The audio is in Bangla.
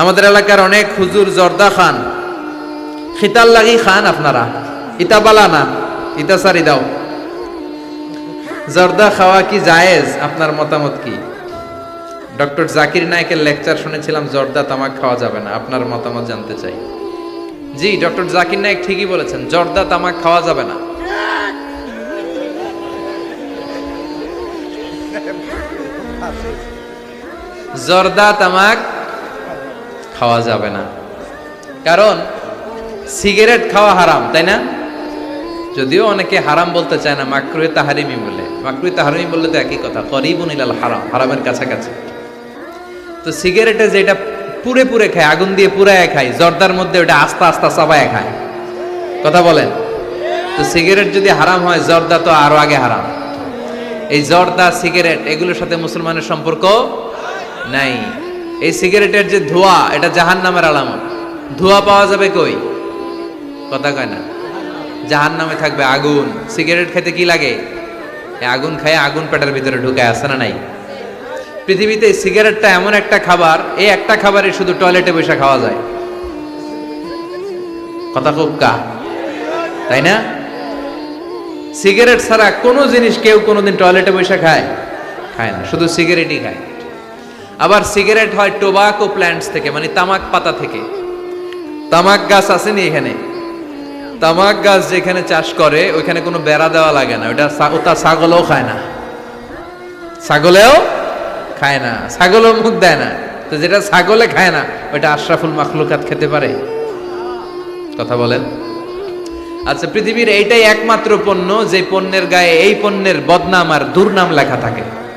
আমাদের এলাকার অনেক হুজুর জর্দা খান। খিতাল লাগি খান আপনারা। ইতা বালা না ইতা সারি দাও। জর্দা খাওয়া কি জায়েজ? আপনার মতামত কি? ডক্টর জাকির নায়কের লেকচার শুনেছিলাম, জর্দা তামাক খাওয়া যাবে না। আপনার মতামত জানতে চাই। জি, ডক্টর জাকির নায়ক ঠিকই বলেছেন, জর্দা তামাক খাওয়া যাবে না। জর্দা তামাক খাওয়া যাবে না। কারণ, সিগারেট খাওয়া হারাম, তাই না? যদিও অনেকে হারাম বলতে চায় না মাকরুয়ে তাহারিমি বলে। মাকরুয়ে তাহারিমি বললে তো একই কথা, করিবুন ইলাল হারাম, হারামের কাছাকাছি। তো সিগারেটে যেটা পুরে পুরে খায়, আগুন দিয়ে পুরায় খায়, জর্দার মধ্যে ওটা আস্তে আস্তে চাবায় খায়। কথা বলেন? তো সিগারেট যদি হারাম হয়, জর্দা তো আরও আগে হারাম। এই জর্দা, সিগারেট, এগুলোর সাথে মুসলমানের সম্পর্ক নাই। এই সিগারেটের যে ধোঁয়া, এটা জাহান নামের আলামত। ধোঁয়া পাওয়া যাবে কই? কথা কয় না। জাহান নামে থাকবে আগুন। সিগারেট খেতে কি লাগে? আগুন খায়, আগুন পেটের ভিতরে ঢুকায় আসে না নাই? পৃথিবীতে সিগারেটটা এমন একটা খাবার, এই একটা খাবারে শুধু টয়লেটে বসে খাওয়া যায়। কথা খুব কা। তাই না? সিগারেট ছাড়া কোনো জিনিস কেউ কোনোদিন টয়লেটে বসে খায় খায় না। শুধু সিগারেটই খায়। আবার সিগারেট হয় টোবাকো প্ল্যান্টস থেকে মানে তামাক পাতা থেকে। তামাক গাছ আসেনি এখানে। তামাক গাছ যেখানে চাষ করে, ওইখানে কোনো বেড়া দেওয়া লাগে না। ওটা ওটা ছাগলও খায় না। ছাগলেও খায় না। ছাগলও মুখ দেয় না। তো যেটা ছাগলে খায় না ওটা আশরাফুল মাখলুকাত খেতে পারে। কথা বলেন। আচ্ছা পৃথিবীর এইটাই একমাত্র পণ্য যে পণ্যের গায়ে এই পণ্যের বদনাম আর দুর্নাম লেখা থাকে।